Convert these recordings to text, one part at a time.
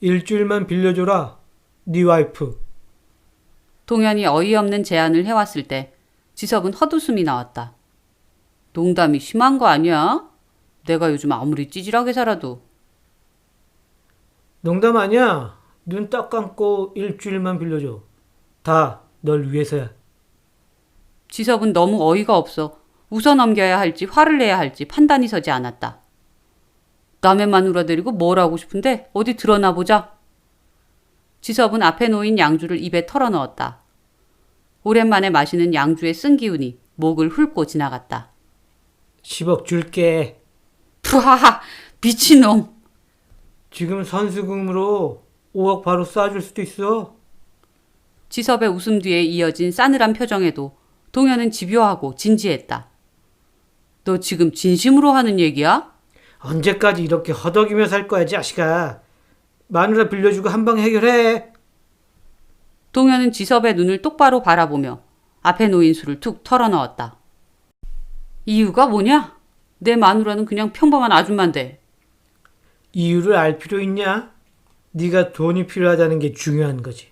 일주일만 빌려줘라. 네 와이프. 동현이 어이없는 제안을 해왔을 때 지섭은 헛웃음이 나왔다. 농담이 심한 거 아니야? 내가 요즘 아무리 찌질하게 살아도 농담 아니야. 눈 딱 감고 일주일만 빌려줘. 다 널 위해서야. 지섭은 너무 어이가 없어 웃어 넘겨야 할지 화를 내야 할지 판단이 서지 않았다. 남의 마누라 데리고 뭘 하고 싶은데 어디 드러나 보자. 지섭은 앞에 놓인 양주를 입에 털어넣었다. 오랜만에 마시는 양주의 쓴 기운이 목을 훑고 지나갔다. 10억 줄게. 푸하하 미친놈. 지금 선수금으로 5억 바로 쏴줄 수도 있어. 지섭의 웃음 뒤에 이어진 싸늘한 표정에도 동현은 집요하고 진지했다. 너 지금 진심으로 하는 얘기야? 언제까지 이렇게 허덕이며 살 거야, 자식아. 마누라 빌려주고 한 방 해결해. 동현은 지섭의 눈을 똑바로 바라보며 앞에 놓인 술을 툭 털어넣었다. 이유가 뭐냐? 내 마누라는 그냥 평범한 아줌마인데 이유를 알 필요 있냐? 네가 돈이 필요하다는 게 중요한 거지.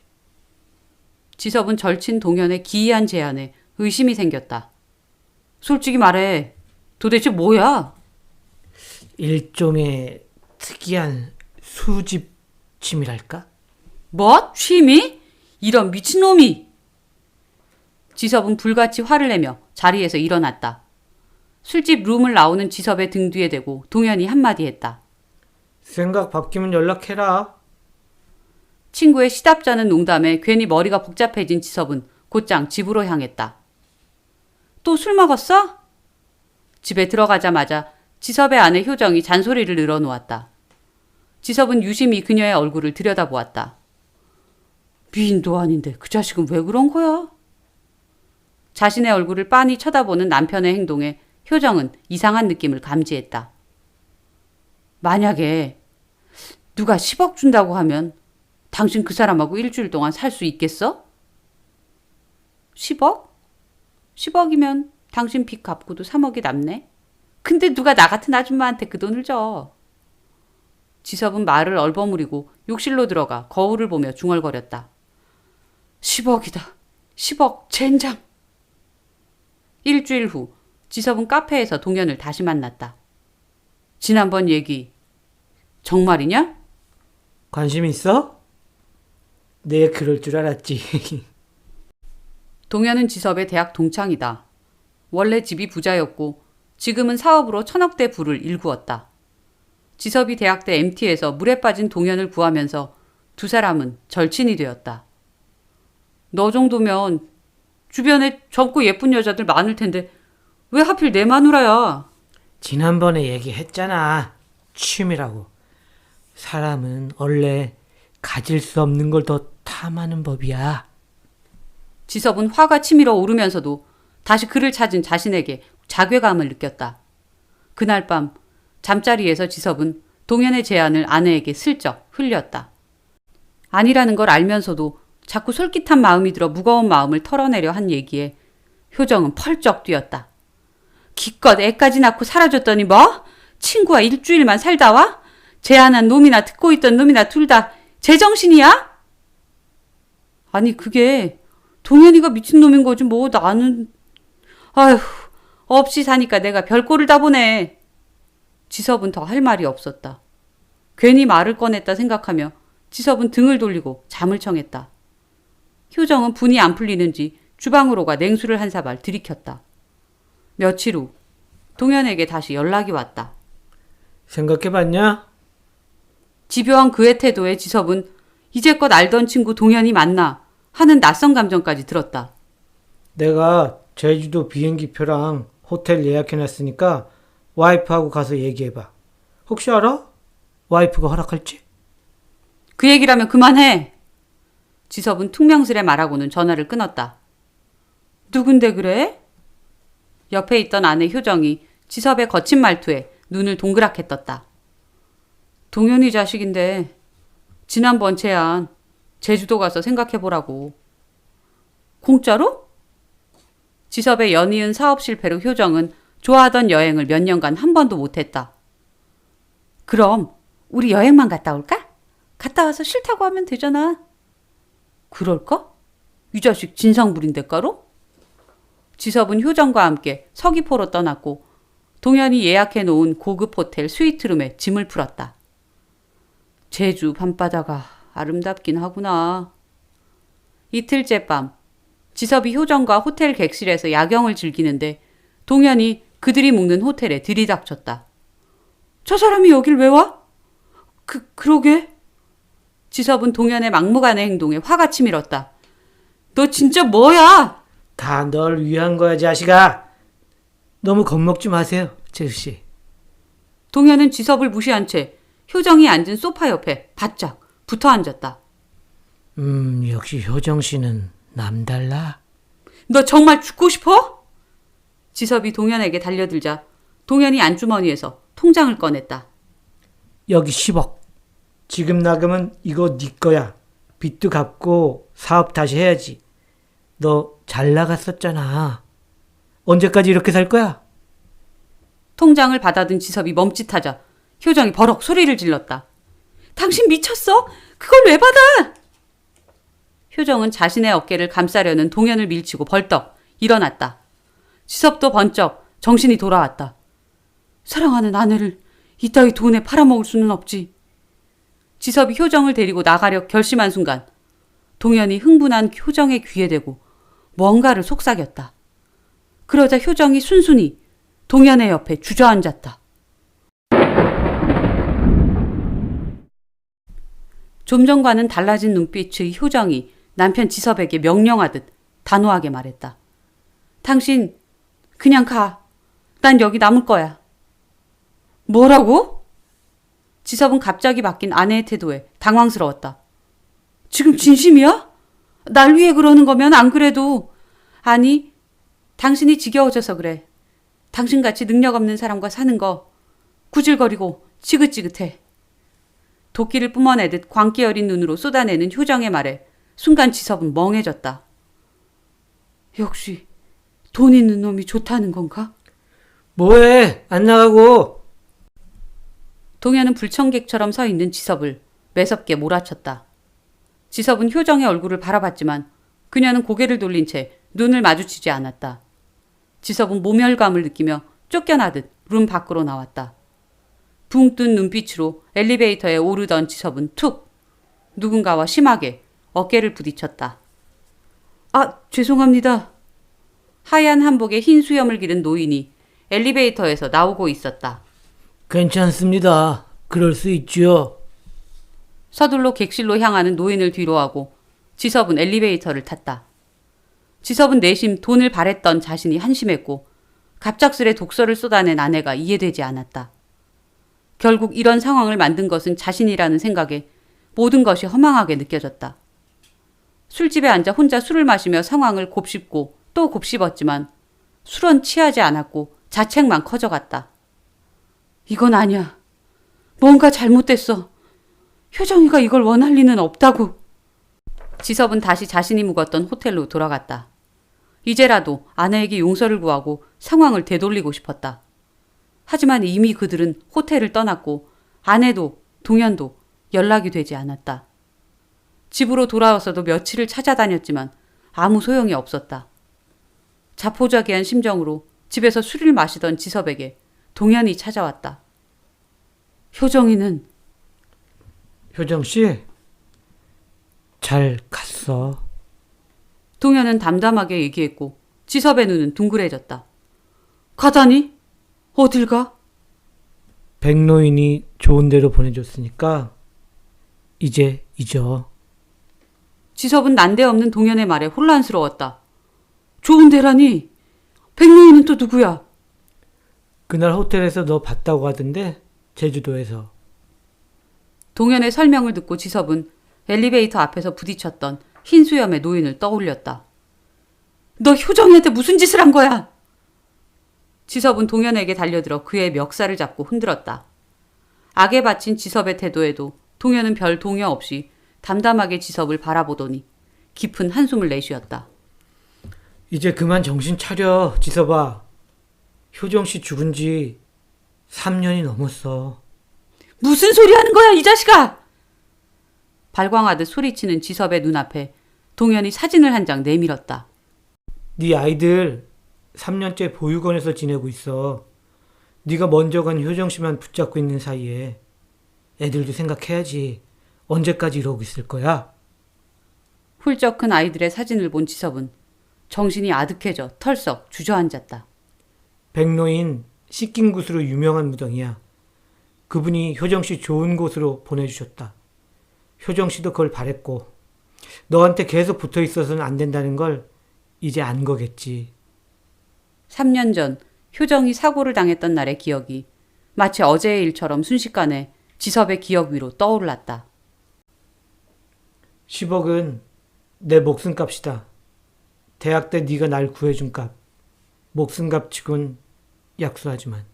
지섭은 절친 동현의 기이한 제안에 의심이 생겼다. 솔직히 말해. 도대체 뭐야? 일종의 특이한 수집 취미랄까? 뭐? 취미? 이런 미친놈이! 지섭은 불같이 화를 내며 자리에서 일어났다. 술집 룸을 나오는 지섭의 등 뒤에 대고 동현이 한마디 했다. 생각 바뀌면 연락해라. 친구의 시답잖은 농담에 괜히 머리가 복잡해진 지섭은 곧장 집으로 향했다. 또 술 먹었어? 집에 들어가자마자 지섭의 아내 효정이 잔소리를 늘어놓았다. 지섭은 유심히 그녀의 얼굴을 들여다보았다. 미인도 아닌데 그 자식은 왜 그런 거야? 자신의 얼굴을 빤히 쳐다보는 남편의 행동에 효정은 이상한 느낌을 감지했다. 만약에 누가 10억 준다고 하면 당신 그 사람하고 일주일 동안 살 수 있겠어? 10억? 10억이면 당신 빚 갚고도 3억이 남네? 근데 누가 나 같은 아줌마한테 그 돈을 줘? 지섭은 말을 얼버무리고 욕실로 들어가 거울을 보며 중얼거렸다. 10억이다. 10억 젠장. 일주일 후 지섭은 카페에서 동현을 다시 만났다. 지난번 얘기 정말이냐? 관심 있어? 내 그럴 줄 알았지. 동현은 지섭의 대학 동창이다. 원래 집이 부자였고 지금은 사업으로 천억대 부를 일구었다. 지섭이 대학 때 MT에서 물에 빠진 동현을 구하면서 두 사람은 절친이 되었다. 너 정도면 주변에 젊고 예쁜 여자들 많을 텐데 왜 하필 내 마누라야? 지난번에 얘기했잖아. 취미라고. 사람은 원래 가질 수 없는 걸 더 탐하는 법이야. 지섭은 화가 치밀어 오르면서도 다시 그를 찾은 자신에게 자괴감을 느꼈다. 그날 밤 잠자리에서 지섭은 동현의 제안을 아내에게 슬쩍 흘렸다. 아니라는 걸 알면서도 자꾸 솔깃한 마음이 들어 무거운 마음을 털어내려 한 얘기에 효정은 펄쩍 뛰었다. 기껏 애까지 낳고 사라졌더니 뭐? 친구와 일주일만 살다 와? 제안한 놈이나 듣고 있던 놈이나 둘 다 제정신이야? 아니 그게 동현이가 미친놈인 거지 뭐 나는 아휴 없이 사니까 내가 별꼴을 다 보네. 지섭은 더 할 말이 없었다. 괜히 말을 꺼냈다 생각하며 지섭은 등을 돌리고 잠을 청했다. 효정은 분이 안 풀리는지 주방으로 가 냉수를 한 사발 들이켰다. 며칠 후 동현에게 다시 연락이 왔다. 생각해봤냐? 집요한 그의 태도에 지섭은 이제껏 알던 친구 동현이 맞나 하는 낯선 감정까지 들었다. 내가 제주도 비행기표랑 호텔 예약해놨으니까 와이프하고 가서 얘기해봐. 혹시 알아? 와이프가 허락할지? 그 얘기라면 그만해. 지섭은 퉁명스레 말하고는 전화를 끊었다. 누군데 그래? 옆에 있던 아내 효정이 지섭의 거친 말투에 눈을 동그랗게 떴다. 동현이 자식인데 지난번 제안 제주도 가서 생각해보라고. 공짜로? 지섭의 연이은 사업 실패로 효정은 좋아하던 여행을 몇 년간 한 번도 못했다. 그럼 우리 여행만 갔다 올까? 갔다 와서 싫다고 하면 되잖아. 그럴까? 이 자식 진상 부린 대가로? 지섭은 효정과 함께 서귀포로 떠났고 동현이 예약해 놓은 고급 호텔 스위트룸에 짐을 풀었다. 제주 밤바다가 아름답긴 하구나. 이틀째 밤 지섭이 효정과 호텔 객실에서 야경을 즐기는데 동현이 그들이 묵는 호텔에 들이닥쳤다. 저 사람이 여길 왜 와? 그, 그러게. 지섭은 동현의 막무가내 행동에 화가 치밀었다. 너 진짜 뭐야? 다 널 위한 거야, 자식아. 너무 겁먹지 마세요, 재수 씨. 동현은 지섭을 무시한 채 효정이 앉은 소파 옆에 바짝 붙어 앉았다. 음, 역시 효정 씨는 남달라. 너 정말 죽고 싶어? 지섭이 동현에게 달려들자 동현이 안주머니에서 통장을 꺼냈다. 여기 10억. 지금 나가면 이거 네 거야. 빚도 갚고 사업 다시 해야지. 너 잘 나갔었잖아. 언제까지 이렇게 살 거야? 통장을 받아든 지섭이 멈칫하자 효정이 버럭 소리를 질렀다. 당신 미쳤어? 그걸 왜 받아? 효정은 자신의 어깨를 감싸려는 동현을 밀치고 벌떡 일어났다. 지섭도 번쩍 정신이 돌아왔다. 사랑하는 아내를 이따위 돈에 팔아먹을 수는 없지. 지섭이 효정을 데리고 나가려 결심한 순간 동현이 흥분한 효정의 귀에 대고 뭔가를 속삭였다. 그러자 효정이 순순히 동현의 옆에 주저앉았다. 좀 전과는 달라진 눈빛의 효정이 남편 지섭에게 명령하듯 단호하게 말했다. 당신 그냥 가. 난 여기 남을 거야. 뭐라고? 지섭은 갑자기 바뀐 아내의 태도에 당황스러웠다. 지금 진심이야? 날 위해 그러는 거면 안 그래도 아니 당신이 지겨워져서 그래. 당신같이 능력 없는 사람과 사는 거 구질거리고 지긋지긋해. 도끼를 뿜어내듯 광기 어린 눈으로 쏟아내는 효정의 말에 순간 지섭은 멍해졌다. 역시 돈 있는 놈이 좋다는 건가? 뭐해? 안 나가고. 동현은 불청객처럼 서 있는 지섭을 매섭게 몰아쳤다. 지섭은 효정의 얼굴을 바라봤지만 그녀는 고개를 돌린 채 눈을 마주치지 않았다. 지섭은 모멸감을 느끼며 쫓겨나듯 룸 밖으로 나왔다. 붕 뜬 눈빛으로 엘리베이터에 오르던 지섭은 툭 누군가와 심하게 어깨를 부딪혔다. 아, 죄송합니다. 하얀 한복에 흰 수염을 기른 노인이 엘리베이터에서 나오고 있었다. 괜찮습니다. 그럴 수 있지요. 서둘러 객실로 향하는 노인을 뒤로하고 지섭은 엘리베이터를 탔다. 지섭은 내심 돈을 바랬던 자신이 한심했고 갑작스레 독서를 쏟아낸 아내가 이해되지 않았다. 결국 이런 상황을 만든 것은 자신이라는 생각에 모든 것이 허망하게 느껴졌다. 술집에 앉아 혼자 술을 마시며 상황을 곱씹고 또 곱씹었지만 술은 취하지 않았고 자책만 커져갔다. 이건 아니야. 뭔가 잘못됐어. 효정이가 이걸 원할 리는 없다고. 지섭은 다시 자신이 묵었던 호텔로 돌아갔다. 이제라도 아내에게 용서를 구하고 상황을 되돌리고 싶었다. 하지만 이미 그들은 호텔을 떠났고 아내도 동현도 연락이 되지 않았다. 집으로 돌아와서도 며칠을 찾아다녔지만 아무 소용이 없었다. 자포자기한 심정으로 집에서 술을 마시던 지섭에게 동현이 찾아왔다. 효정이는 효정 씨, 잘 갔어. 동현은 담담하게 얘기했고 지섭의 눈은 둥그레졌다. 가다니? 어딜 가? 백노인이 좋은 데로 보내줬으니까 이제 잊어. 지섭은 난데없는 동현의 말에 혼란스러웠다. 좋은 데라니? 백노인은 또 누구야? 그날 호텔에서 너 봤다고 하던데 제주도에서. 동현의 설명을 듣고 지섭은 엘리베이터 앞에서 부딪혔던 흰 수염의 노인을 떠올렸다. 너 효정이한테 무슨 짓을 한 거야? 지섭은 동현에게 달려들어 그의 멱살을 잡고 흔들었다. 악에 바친 지섭의 태도에도 동현은 별 동요 없이 담담하게 지섭을 바라보더니 깊은 한숨을 내쉬었다. 이제 그만 정신 차려, 지서봐. 효정 씨 죽은 지 3년이 넘었어. 무슨 소리 하는 거야, 이 자식아! 발광하듯 소리치는 지섭의 눈앞에 동현이 사진을 한 장 내밀었다. 네 아이들 3년째 보육원에서 지내고 있어. 네가 먼저 간 효정 씨만 붙잡고 있는 사이에 애들도 생각해야지. 언제까지 이러고 있을 거야? 훌쩍 큰 아이들의 사진을 본 지섭은 정신이 아득해져 털썩 주저앉았다. 백로인 씻긴 곳으로 유명한 무덤이야. 그분이 효정 씨 좋은 곳으로 보내주셨다. 효정 씨도 그걸 바랬고 너한테 계속 붙어 있어서는 안 된다는 걸 이제 안 거겠지. 3년 전 효정이 사고를 당했던 날의 기억이 마치 어제의 일처럼 순식간에 지섭의 기억 위로 떠올랐다. 10억은 내 목숨값이다. 대학 때 네가 날 구해준 값. 목숨값 치곤 약수하지만.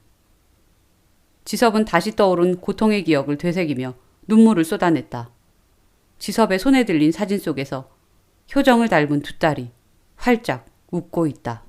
지섭은 다시 떠오른 고통의 기억을 되새기며 눈물을 쏟아냈다. 지섭의 손에 들린 사진 속에서 효정을 닮은 두 딸이 활짝 웃고 있다.